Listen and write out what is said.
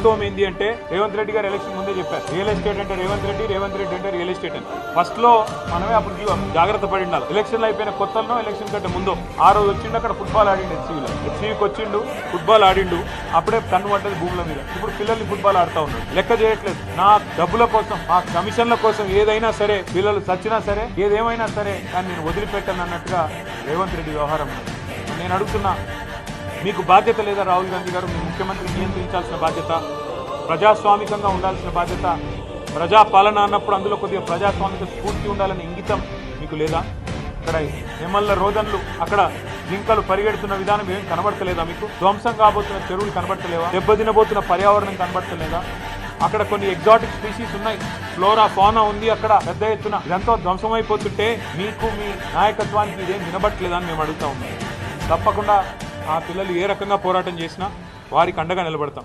వాస్తవం ఏంటి అంటే రేవంత్ రెడ్డి గారు ఎలక్షన్ ముందే చెప్పారు. రియల్ ఎస్టేట్ అంటే రేవంత్ రెడ్డి రేవంత్ రెడ్డి అంటే రియల్ ఎస్టేట్ అని. ఫస్ట్లో మనమే అప్పుడు జాగ్రత్త పడి ఉండాలి. ఎలక్షన్లు అయిపోయిన కొత్తలో ఎలక్షన్ కంటే ముందు ఆ రోజు వచ్చిండు అక్కడ ఫుట్బాల్ ఆడిండు హెచ్సీలో హెచ్సీకి వచ్చిండు ఫుట్బాల్ ఆడిండు అప్పుడే కన్ను పడ్డది భూముల మీద. ఇప్పుడు పిల్లల్ని ఫుట్బాల్ ఆడుతా ఉన్నారు. లెక్క చేయట్లేదు. నా డబ్బుల కోసం ఆ కమిషన్ల కోసం ఏదైనా సరే పిల్లలు చచ్చినా సరే ఏదేమైనా సరే కానీ నేను వదిలిపెట్టను అన్నట్టుగా రేవంత్ రెడ్డి వ్యవహారం నేను అడుగుతున్నా మీకు బాధ్యత లేదా? రాహుల్ గాంధీ గారు మీ ముఖ్యమంత్రి నియంత్రించాల్సిన బాధ్యత ప్రజాస్వామికంగా ఉండాల్సిన బాధ్యత ప్రజా పాలన అన్నప్పుడు అందులో కొద్దిగా ప్రజాస్వామిక స్ఫూర్తి ఉండాలనే ఇంగితం మీకు లేదా? ఇక్కడ ఎమ్మెల్యే రోదన్లు అక్కడ జింకలు పరిగెడుతున్న విధానం ఏం కనబడతలేదా మీకు? ధ్వంసం కాబోతున్న చెరువులు కనబడతలేవా? దెబ్బతినబోతున్న పర్యావరణం కనబడతలేదా? అక్కడ కొన్ని ఎగ్జాటిక్ స్పీసీస్ ఉన్నాయి. ఫ్లోరా ఫానా ఉంది అక్కడ. పెద్ద ఎత్తున ఇదంతా ధ్వంసం అయిపోతుంటే మీకు మీ నాయకత్వానికి ఇదేం వినబట్టలేదని మేము అడుగుతా ఉన్నాం. తప్పకుండా ఆ పిల్లలు ఏ రకంగా పోరాటం చేసినా వారికి అండగా నిలబడతాం.